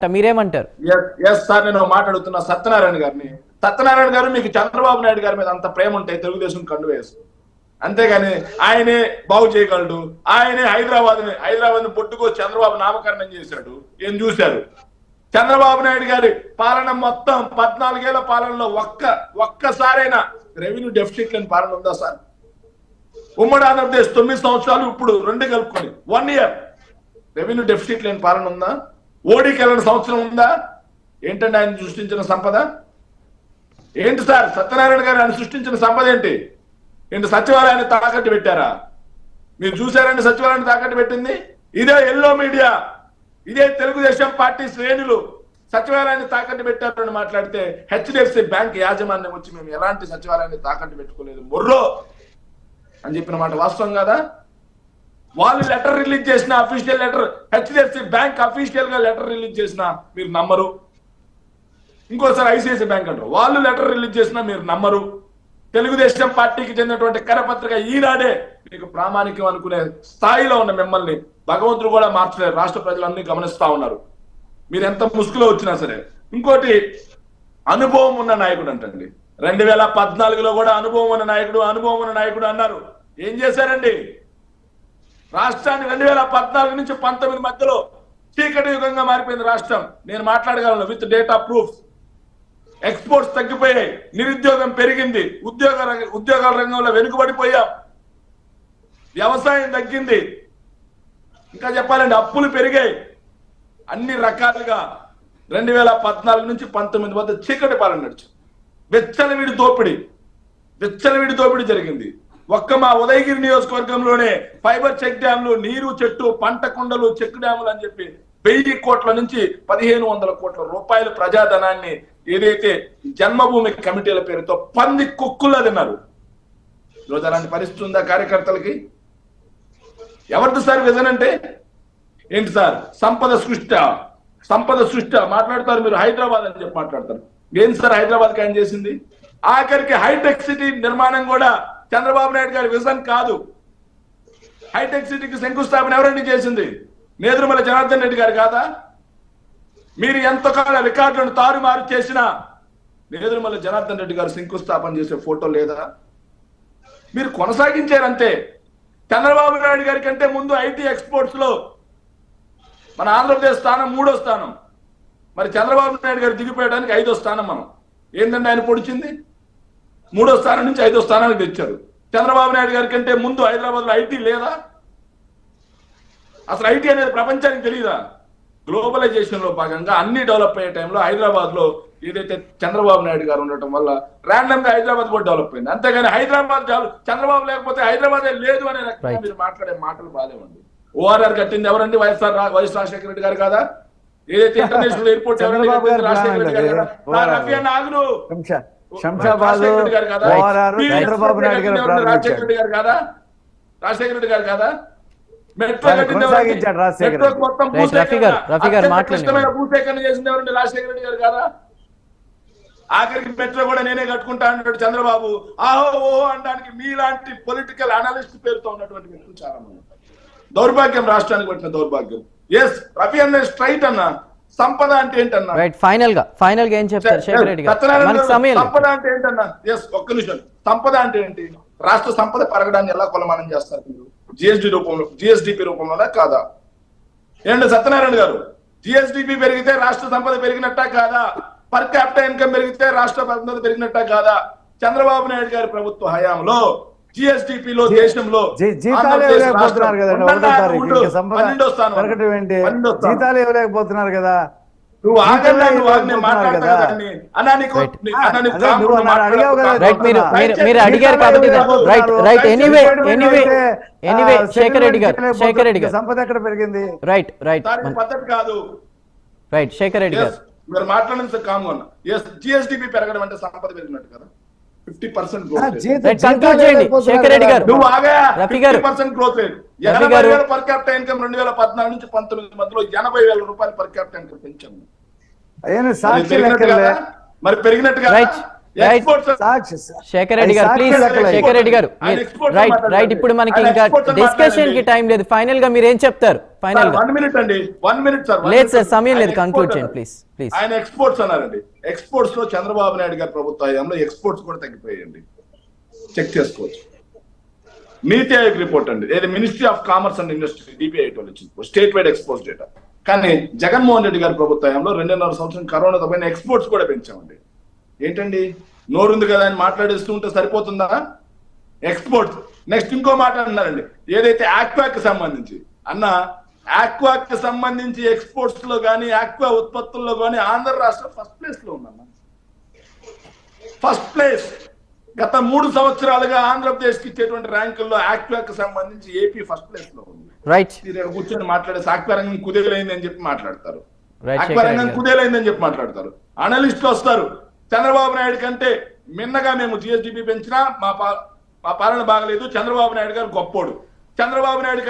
మీరేమంటారు? Yes sir నేను ఒక మాట అడుగుతున్నా సత్యనారాయణ గారిని. సత్యనారాయణ గారు మీకు చంద్రబాబు నాయుడు గారి మీద అంత ప్రేమ ఉంటాయి తెలుగుదేశం కండు వేసు అంతేగాని ఆయనే బాగు చేయగలడు. ఆయనే హైదరాబాద్ హైదరాబాద్ని పొట్టుకో చంద్రబాబు నామకరణం చేశాడు. ఏం చూశారు? చంద్రబాబు నాయుడు గారి పాలన మొత్తం పద్నాలుగేళ్ళ పాలనలో ఒక్క ఒక్కసారైనా రెవెన్యూ డెఫిసిట్ లేని పాలన ఉందా సార్ ఉమ్మడి ఆంధ్రప్రదేశ్ తొమ్మిది సంవత్సరాలు ఇప్పుడు రెండు కలుపుకొని వన్ ఇయర్ రెవెన్యూ డెఫిసిట్ లేని పాలన ఉందా? ఓడికి వెళ్ళిన సంవత్సరం ఉందా? ఏంటండి ఆయన సృష్టించిన సంపద? ఏంటి సార్? సత్యనారాయణ గారు ఆయన సృష్టించిన సంపద ఏంటి? ఏంటి సచివాలయాన్ని తాకట్టు పెట్టారా? మీరు చూసారండి సచివాలయాన్ని తాకట్టు పెట్టింది? ఇదే ఎల్లో మీడియా ఇదే తెలుగుదేశం పార్టీ శ్రేణులు సచివాలయాన్ని తాకట్టు పెట్టారని మాట్లాడితే హెచ్డిఎఫ్సి బ్యాంక్ యాజమాన్యం వచ్చి మేము ఎలాంటి సచివాలయాన్ని తాకట్టు పెట్టుకోలేదు. మొర్రో అని చెప్పిన మాట వాస్తవం కదా? వాళ్ళు లెటర్ రిలీజ్ చేసిన అఫీషియల్ లెటర్ హెచ్డిఎఫ్సి బ్యాంక్ అఫీషియల్గా లెటర్ రిలీజ్ చేసిన మీరు నమ్మరు. ఇంకోసారి ఐసిఐసి బ్యాంక్ అంటారు. వాళ్ళు లెటర్ రిలీజ్ చేసినా మీరు నమ్మరు. తెలుగుదేశం పార్టీకి చెందినటువంటి కరపత్రిక ఈనాడే మీకు ప్రామాణికం అనుకునే స్థాయిలో ఉన్న మిమ్మల్ని భగవంతుడు కూడా మార్చలేరు రాష్ట్ర ప్రజలన్నీ గమనిస్తా ఉన్నారు. మీరు ఎంత ముసుగులో వచ్చినా సరే. ఇంకోటి అనుభవం ఉన్న నాయకుడు అంటండి. రెండు వేల పద్నాలుగులో కూడా అనుభవం ఉన్న నాయకుడు అనుభవం ఉన్న నాయకుడు అన్నారు. ఏం చేశారండి? రాష్ట్రాన్ని రెండు వేల పద్నాలుగు నుంచి పంతొమ్మిది మధ్యలో చీకటి యుగంగా మారిపోయింది రాష్ట్రం. నేను మాట్లాడగలను విత్ డేటా ప్రూఫ్ ఎక్స్పోర్ట్స్ తగ్గిపోయాయి. నిరుద్యోగం పెరిగింది. ఉద్యోగ ఉద్యోగాల రంగంలో వెనుకబడిపోయాం. వ్యవసాయం తగ్గింది. ఇంకా చెప్పాలండి అప్పులు పెరిగాయి. అన్ని రకాలుగా రెండు వేల పద్నాలుగు నుంచి పంతొమ్మిది వద్ద చీకటి పాలన నడిచింది. వెచ్చలవిడి దోపిడి. వెచ్చలవిడి దోపిడి జరిగింది. ఒక్క మా ఉదయగిరి నియోజకవర్గంలోనే ఫైబర్ చెక్ డ్యాంలు నీరు చెట్టు పంట కుండలు చెక్ డ్యాములు అని చెప్పి వెయ్యి కోట్ల నుంచి పదిహేను వందల కోట్ల రూపాయల ప్రజాధనాన్ని ఏదైతే జన్మభూమి కమిటీల పేరుతో పంది కుక్కులా తిన్నారు. ఈరోజు అలాంటి పరిస్థితి ఉందా కార్యకర్తలకి? ఎవరిది సార్ విజన్ అంటే? ఏంటి సార్? సంపద సృష్ట సంపద సృష్ట మాట్లాడతారు మీరు హైదరాబాద్ అని చెప్పి మాట్లాడతారు. ఏంటి సార్ హైదరాబాద్ ఆయన చేసింది? ఆఖరికి హైటెక్ సిటీ నిర్మాణం కూడా చంద్రబాబు నాయుడు గారి విజన్ కాదు. హైటెక్ సిటీకి శంకుస్థాపన ఎవరండి చేసింది? నేదురుమల జనార్దన్ రెడ్డి గారు కాదా? మీరు ఎంతకాల రికార్డులను తారుమారు చేసినా నేదురుమల జనార్దన్ రెడ్డి గారు శంకుస్థాపన చేసే ఫోటో లేదా? మీరు కొనసాగించారంతే. చంద్రబాబు నాయుడు గారి కంటే ముందు ఐటీ ఎక్స్పోర్ట్స్లో మన ఆంధ్రప్రదేశ్ స్థానం మూడో స్థానం. మరి చంద్రబాబు నాయుడు గారు దిగిపోయడానికి ఐదో స్థానం మనం. ఏంటంటే ఆయన పొడిచింది? మూడో స్థానం నుంచి ఐదో స్థానానికి తెచ్చారు. చంద్రబాబు నాయుడు గారి కంటే ముందు హైదరాబాద్లో ఐటీ లేదా? అసలు ఐటీ అనేది ప్రపంచానికి తెలియదా గ్లోబలైజేషన్లో భాగంగా అన్ని డెవలప్ అయ్యే టైంలో హైదరాబాద్లో ఏదైతే చంద్రబాబు నాయుడు గారు ఉండటం వల్ల ర్యాండమ్గా హైదరాబాద్ కూడా డెవలప్ అయింది. అంతేగాని హైదరాబాద్ చాలు. చంద్రబాబు లేకపోతే హైదరాబాద్ లేదు అనే రకంగా. మీరు మాట్లాడే మాటలు బాగాలేవండి ఓఆర్ఆర్ కట్టింది ఎవరండి? వైఎస్ఆర్ వైఎస్ రాజశేఖర రెడ్డి గారు కాదా? ఏదైతే ఇంటర్నేషనల్ ఎయిర్పోర్ట్? రాజశేఖర రెడ్డి గారు ఆగును. శంషా- శంషాబాద్ రాజశేఖర రెడ్డి గారు కదా? ఓఆర్ఆర్ మీరు చంద్రబాబు నాయుడు గారు? రాజశేఖర రెడ్డి గారు కాదా? రాజశేఖర రెడ్డి గారు కాదా? మెట్రో? కొనసాగించాడు రాజశేఖర రఫీ గారు, భూసేకరణ, రఫీ గారు చేసింది ఎవరండి రాజశేఖర రెడ్డి గారు కాదా? ఆఖరికి మెట్రో కూడా నేనే కట్టుకుంటా అన్నాడు చంద్రబాబు. ఆహో ఓహో అనడానికి మీలాంటి పొలిటికల్ అనలిస్ట్ పేరుతో ఉన్నటువంటి వ్యక్తులు చాలా మంది. దౌర్భాగ్యం రాష్ట్రానికి పట్టిన దౌర్భాగ్యం. ఎస్ రఫీ అన్న స్ట్రైట్ అన్న. సంపద అంటే ఏంటన్నా? రైట్ ఫైనల్గా ఫైనల్గా ఏం చెప్తారు శేఖర్ రెడ్డి గారు? సమయం. సంపద అంటే ఏంటన్నా? ఎస్ ఒక్క నిమిషం. సంపద అంటే ఏంటి? రాష్ట్ర సంపద పెరగడాన్ని ఎలా కొలమానం చేస్తారు మీరు? జిఎస్డి రూపంలో జిఎస్డిపి రూపంలోనా కాదా? ఏంటి సత్యనారాయణ గారు? జిఎస్డిపి పెరిగితే రాష్ట్ర సంపద పెరిగినట్టా కాదా? పర్ క్యాపిటల్ ఇన్కమ్ పెరిగితే రాష్ట్ర సంపద పెరిగినట్టా కాదా? చంద్రబాబు నాయుడు గారి ప్రభుత్వ హయాంలో జిఎస్డిపి లో దేశంలో జీ- జీతాలు ఇవ్వలేకపోతున్నారు కదండి ఒకటో తారీఖు. జీతాలు ఇవ్వలేకపోతున్నారు కదా. నువ్వు మీరు అడిగారు కాబట్టి right right anyway anyway anyway Shekhar Reddy గారు శేఖర్ రెడ్డి గారు. సంపద ఎక్కడ పెరిగింది? రైట్ రైట్ పద్ధతి కాదు. రైట్ శేఖర్ రెడ్డి గారు. మీరు మాట్లాడినంత కామ్ ఉన్నా ఎస్ జిఎస్డిపి పెరగడం అంటే సంపద పెరిగినట్టు కదా. Fifty percent. నువ్వు ఆగా. పర్సెంట్ గ్రోత్ రేట్ ఎనభై. వేల పర్ క్యాపిటల్ ఇన్కమ్ రెండు వేల పద్నాలుగు నుంచి పంతొమ్మిది మధ్యలో ఎనభై వేల రూపాయలు పర్ క్యాపిటల్ ఇన్కమ్ పెంచాము. అయ్యా మరి సాక్షి పెరిగినట్టు లెక్కలే. కదా. శేఖర్ రెడ్డి గారు ప్లీజ్ శేఖర్ రెడ్డి గారు. రైట్. రైట్ ఇప్పుడు మనకి ఇంకా డిస్కషన్కి. టైం లేదు. ఫైనల్గా మీరు ఏం చెప్తారు? ఫైనల్గా. వన్ మినిట్ అండి. వన్ మినిట్ సార్ లేదు. సార్, సమయం లేదు. export చేయండి, అన్నారు. please, please. ఆయన ఎక్స్పోర్ట్స్ అన్నారండి. ఎక్స్పోర్ట్స్లో చంద్రబాబు నాయుడు గారి ప్రభుత్వ హయాంలో ఎక్స్పోర్ట్స్ కూడా తగ్గిపోయాయండి. చెక్ చేసుకోవచ్చు. నీతి ఆయోగ్ రిపోర్ట్ అండి. ఏది? Ministry of commerce and industry DPI వాళ్ళు ఇచ్చింది. స్టేట్ వైడ్ ఎక్స్పోర్ట్స్ డేటా కానీ జగన్మోహన్ రెడ్డి గారి ప్రభుత్వ హయాంలో రెండున్నర సంవత్సరం కరోనాతో పైన ఎక్స్పోర్ట్స్ కూడా పెంచామండి. ఏంటండి? నోరుంది కదా అని మాట్లాడేస్తూ ఉంటే సరిపోతుందా? ఎక్స్పోర్ట్స్ నెక్స్ట్ ఇంకో మాట అన్నారండి. ఏదైతే ఆక్వాకి సంబంధించి. అన్న ఆక్వాకి సంబంధించి ఎక్స్పోర్ట్స్లో గానీ ఆక్వా ఉత్పత్తుల్లో గానీ ఆంధ్ర రాష్ట్రం ఫస్ట్ ప్లేస్లో ఉందన్న. ఫస్ట్ ప్లేస్ గత మూడు సంవత్సరాలుగా ఆంధ్రప్రదేశ్కి ఇచ్చేటువంటి ర్యాంకుల్లో ఆక్వాకి సంబంధించి ఏపీ ఫస్ట్ ప్లేస్లో ఉంది. రైట్ కూర్చొని మాట్లాడే ఆక్వారంగం కుదేలైంది అని చెప్పి మాట్లాడతారు. ఆక్వారంగం శేఖర్ గారు. కుదేలైందని చెప్పి మాట్లాడతారు. అనలిస్టులు వస్తారు. చంద్రబాబు నాయుడు కంటే మిన్నగా మేము జిఎస్డిపి పెంచినా మా పా- మా పాలన బాగలేదు. చంద్రబాబు నాయుడు గారు గొప్పోడు. చంద్రబాబు నాయుడు కంటే